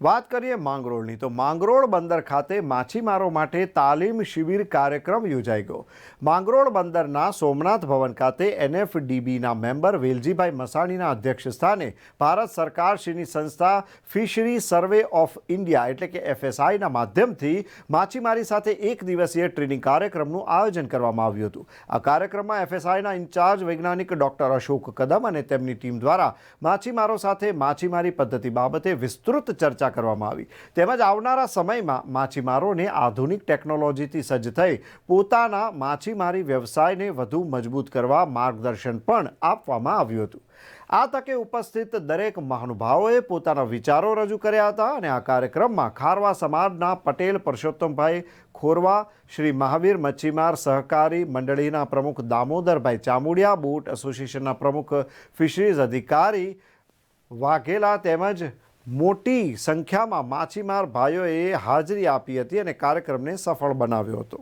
વાત કરીએ માંગરોળની, તો માંગરોળ બંદર ખાતે માછીમારો માટે તાલીમ શિબિર કાર્યક્રમ યોજાઈ ગયો. માંગરોળ બંદરના સોમનાથ ભવન ખાતે એનએફડીબીના મેમ્બર વેલજીભાઈ મસાણીના અધ્યક્ષ સ્થાને ભારત સરકારશ્રીની સંસ્થા ફિશરી સર્વે ઓફ ઇન્ડિયા એટલે કે એફએસઆઈના માધ્યમથી માછીમારી સાથે એક દિવસીય ટ્રેનિંગ કાર્યક્રમનું આયોજન કરવામાં આવ્યું હતું. આ કાર્યક્રમમાં એફએસઆઈના ઇન્ચાર્જ વૈજ્ઞાનિક ડોક્ટર અશોક કદમ અને તેમની ટીમ દ્વારા માછીમારો સાથે માછીમારી પદ્ધતિ બાબતે વિસ્તૃત ચર્ચા કરવામાં આવી. તેમજ આવનારા સમયમાં માછીમારોને આધુનિક ટેકનોલોજીથી સજ્જ થઈ પોતાના માછીમારી વ્યવસાયને વધુ મજબૂત કરવા માર્ગદર્શન પણ આપવામાં આવ્યું હતું. આ તકે ઉપસ્થિત દરેક મહાનુભાવોએ પોતાના વિચારો રજૂ કર્યા હતા અને આ કાર્યક્રમમાં ખારવા સમાજના પટેલ પરસોત્તમભાઈ ખોરવા, શ્રી મહાવીર મચ્છીમાર સહકારી મંડળીના પ્રમુખ દામોદરભાઈ ચામુડિયા, બોટ એસોસિએશનના પ્રમુખ ફિશરીઝ અધિકારી વાઘેલા તેમજ મોટી સંખ્યામાં માછીમાર ભાઈઓએ હાજરી આપી હતી અને કાર્યક્રમને સફળ બનાવ્યો હતો.